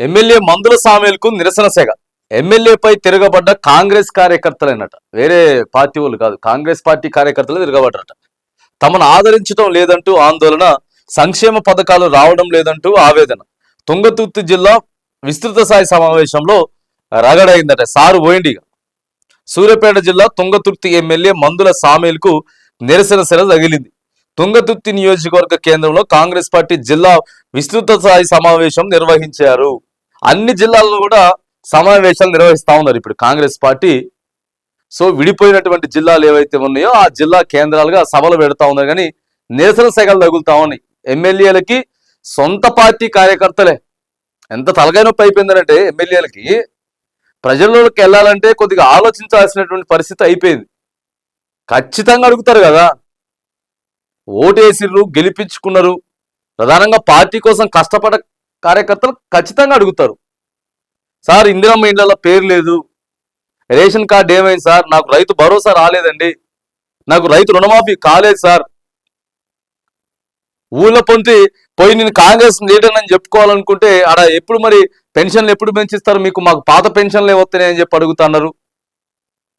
MLA మందుల సామేల్కు నిరసన సేగ. ఎమ్మెల్యేపై తిరగబడ్డ కాంగ్రెస్ కార్యకర్తలేనట. వేరే పార్టీ వాళ్ళు కాదు కాంగ్రెస్ పార్టీ కార్యకర్తలు తిరగబడ్డట తమను ఆదరించడం లేదంటూ ఆందోళన సంక్షేమ పథకాలు రావడం లేదంటూ ఆవేదన. తుంగతుర్తి జిల్లా విస్తృత స్థాయి సమావేశంలో రగడైందట సారు పోయిండిగా సూర్యాపేట జిల్లా తుంగతుర్తి ఎమ్మెల్యే మందుల సామేల్కు నిరసన సెల తగిలింది. తుంగతుర్తి నియోజకవర్గ కేంద్రంలో కాంగ్రెస్ పార్టీ జిల్లా విస్తృత స్థాయి సమావేశం నిర్వహించారు. అన్ని జిల్లాల్లో కూడా సమావేశాలు నిర్వహిస్తా ఉన్నారు ఇప్పుడు కాంగ్రెస్ పార్టీ. సో విడిపోయినటువంటి జిల్లాలు ఏవైతే ఉన్నాయో ఆ జిల్లా కేంద్రాలుగా సభలు పెడతా ఉన్నారు కానీ నిరసన సెగలు తగులుతా ఉన్నాయి. ఎమ్మెల్యేలకి సొంత పార్టీ కార్యకర్తలే. ఎంత తలగై నొప్పి అయిపోయిందంటే ఎమ్మెల్యేలకి ప్రజల్లోకి వెళ్ళాలంటే కొద్దిగా ఆలోచించాల్సినటువంటి పరిస్థితి అయిపోయింది. ఖచ్చితంగా అడుగుతారు కదా. ఓటేసిర్రు గెలిపించుకున్నారు. ప్రధానంగా పార్టీ కోసం కష్టపడ కార్యకర్తలు ఖచ్చితంగా అడుగుతారు. సార్ ఇందిరమ్మ ఇండ్లలో పేరు లేదు. రేషన్ కార్డు ఏమైంది సార్? నాకు రైతు భరోసా రాలేదండి. నాకు రైతు రుణమాఫీ కాలేదు సార్. ఊళ్ళో పొంతి పోయి నేను కాంగ్రెస్ లీడర్ అని చెప్పుకోవాలనుకుంటే ఆడ ఎప్పుడు మరి పెన్షన్లు ఎప్పుడు పెంచిస్తారు? మీకు మాకు పాత పెన్షన్లే వస్తున్నాయి అని చెప్పి అడుగుతున్నారు.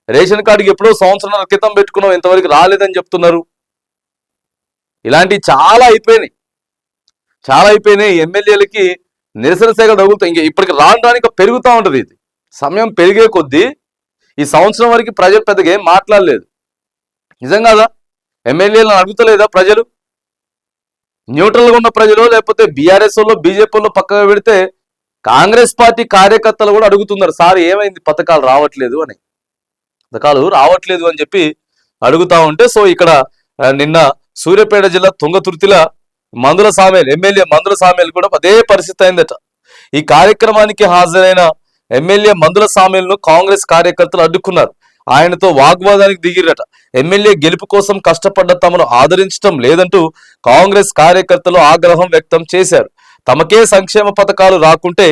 రేషన్ కార్డుకి ఎప్పుడో సంవత్సరాల క్రితం పెట్టుకున్నాం ఇంతవరకు రాలేదని చెప్తున్నారు. ఇలాంటివి చాలా అయిపోయినాయి. చాలా అయిపోయినాయి. ఎమ్మెల్యేలకి నిరసన సేగ తగులుతాయి ఇంకా ఇప్పటికి రాను పెరుగుతూ ఉంటుంది ఇది. సమయం పెరిగే కొద్దీ ఈ సంవత్సరం వరకు ప్రజలు పెద్దగా ఏం మాట్లాడలేదు. నిజం కాదా? ఎమ్మెల్యేలను అడుగుతలేదా ప్రజలు? న్యూట్రల్గా ఉన్న ప్రజలు లేకపోతే బీఆర్ఎస్ వాళ్ళు బీజేపీ వాళ్ళు పక్కగా పెడితే కాంగ్రెస్ పార్టీ కార్యకర్తలు కూడా అడుగుతున్నారు సార్ ఏమైంది? పథకాలు రావట్లేదు అని. పథకాలు రావట్లేదు అని చెప్పి అడుగుతా ఉంటే సో ఇక్కడ నిన్న సూర్యాపేట జిల్లా తుంగతుర్తిల మందుల సామేల్ ఎమ్మెల్యే మందుల సామేల్ కూడా అదే పరిస్థితి అయిందట. ఈ కార్యక్రమానికి హాజరైన ఎమ్మెల్యే మందుల సామేల్ను కాంగ్రెస్ కార్యకర్తలు అడ్డుకున్నారు. ఆయనతో వాగ్వాదానికి దిగిరట. ఎమ్మెల్యే గెలుపు కోసం కష్టపడ్డ తమను ఆదరించడం లేదంటూ కాంగ్రెస్ కార్యకర్తలు ఆగ్రహం వ్యక్తం చేశారు. తమకే సంక్షేమ పథకాలు రాకుంటే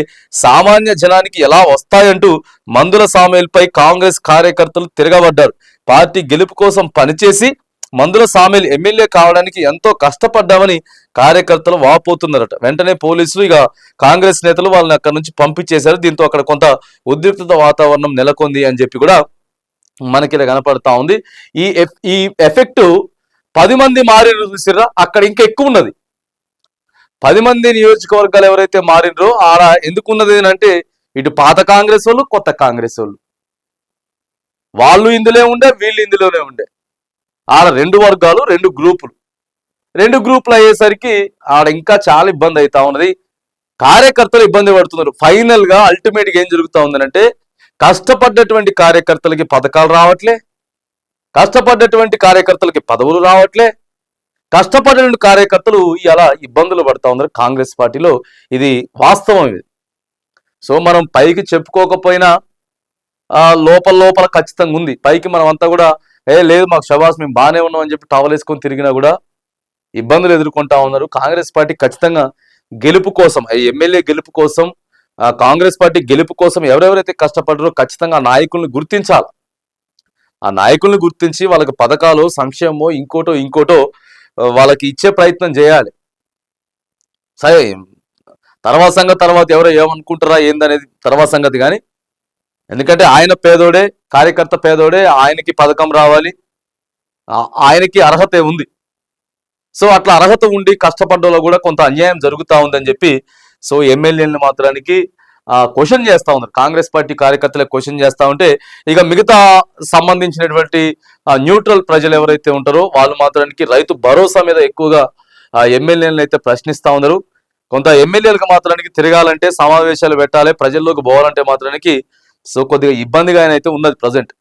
సామాన్య జనానికి ఎలా వస్తాయంటూ మందుల సామేల్పై కాంగ్రెస్ కార్యకర్తలు తిరగబడ్డారు. పార్టీ గెలుపు కోసం పనిచేసి మందుల సామేల్ ఎమ్మెల్యే కావడానికి ఎంతో కష్టపడ్డామని కార్యకర్తలు వాపోతున్నారట. వెంటనే పోలీసులు ఇక కాంగ్రెస్ నేతలు వాళ్ళని అక్కడ నుంచి పంపించేశారు. దీంతో అక్కడ కొంత ఉద్రిక్తత వాతావరణం నెలకొంది అని చెప్పి కూడా మనకి ఇలా కనపడతా ఉంది. ఈ ఈ ఎఫెక్ట్ పది మంది మారిన చూసిరా అక్కడ ఇంకా ఎక్కువ ఉన్నది. పది మంది నియోజకవర్గాలు ఎవరైతే మారినరో ఆడ ఎందుకు ఉన్నది అంటే ఇటు పాత కాంగ్రెస్ వాళ్ళు కొత్త కాంగ్రెస్ వాళ్ళు. వాళ్ళు ఇందులో ఉండే వీళ్ళు ఇందులోనే ఉండే. ఆడ రెండు వర్గాలు రెండు గ్రూపులు. రెండు గ్రూపులు అయ్యేసరికి ఆడ ఇంకా చాలా ఇబ్బంది అవుతా ఉన్నది. కార్యకర్తలు ఇబ్బంది పడుతున్నారు. ఫైనల్గా అల్టిమేట్గా ఏం జరుగుతూ ఉందంటే కష్టపడ్డటువంటి కార్యకర్తలకి పథకాలు రావట్లే. కష్టపడ్డటువంటి కార్యకర్తలకి పదవులు రావట్లే. కష్టపడిన కార్యకర్తలు ఇలా ఇబ్బందులు పడతా ఉన్నారు కాంగ్రెస్ పార్టీలో. ఇది వాస్తవం ఇది. సో మనం పైకి చెప్పుకోకపోయినా లోపల లోపల ఖచ్చితంగా ఉంది. పైకి మనం అంతా కూడా ఏ లేదు మాకు షబాస్ మేము బాగానే ఉన్నాం అని చెప్పి టవల్ వేసుకొని తిరిగినా కూడా ఇబ్బందులు ఎదుర్కొంటా ఉన్నారు. కాంగ్రెస్ పార్టీ ఖచ్చితంగా గెలుపు కోసం ఎమ్మెల్యే గెలుపు కోసం కాంగ్రెస్ పార్టీ గెలుపు కోసం ఎవరెవరైతే కష్టపడరో ఖచ్చితంగా ఆ నాయకుల్ని గుర్తించాలి. ఆ నాయకుల్ని గుర్తించి వాళ్ళకి పథకాలు సంక్షేమో ఇంకోటో ఇంకోటో వాళ్ళకి ఇచ్చే ప్రయత్నం చేయాలి. సరే తర్వాత సంగతి తర్వాత ఎవరో ఏమనుకుంటారా ఏందనేది తర్వాత సంగతి కానీ ఎందుకంటే ఆయన పేదోడే కార్యకర్త పేదోడే ఆయనకి పథకం రావాలి. ఆయనకి అర్హత ఉంది. సో అట్లా అర్హత ఉండి కష్టపడ్డలో కూడా కొంత అన్యాయం జరుగుతూ ఉందని చెప్పి సో ఎమ్మెల్యేలను మాత్రానికి క్వశ్చన్ చేస్తూ ఉన్నారు. కాంగ్రెస్ పార్టీ కార్యకర్తలకు క్వశ్చన్ చేస్తూ ఉంటే ఇక మిగతా సంబంధించినటువంటి న్యూట్రల్ ప్రజలు ఎవరైతే ఉంటారో వాళ్ళు మాత్రానికి రైతు భరోసా మీద ఎక్కువగా ఎమ్మెల్యేలను అయితే ప్రశ్నిస్తూ ఉన్నారు. కొంత ఎమ్మెల్యేలకు మాత్రానికి తిరగాలంటే సమావేశాలు పెట్టాలి ప్రజల్లోకి పోవాలంటే మాత్రానికి సో కొద్దిగా ఇబ్బందిగా అయితే ఉన్నది ప్రజెంట్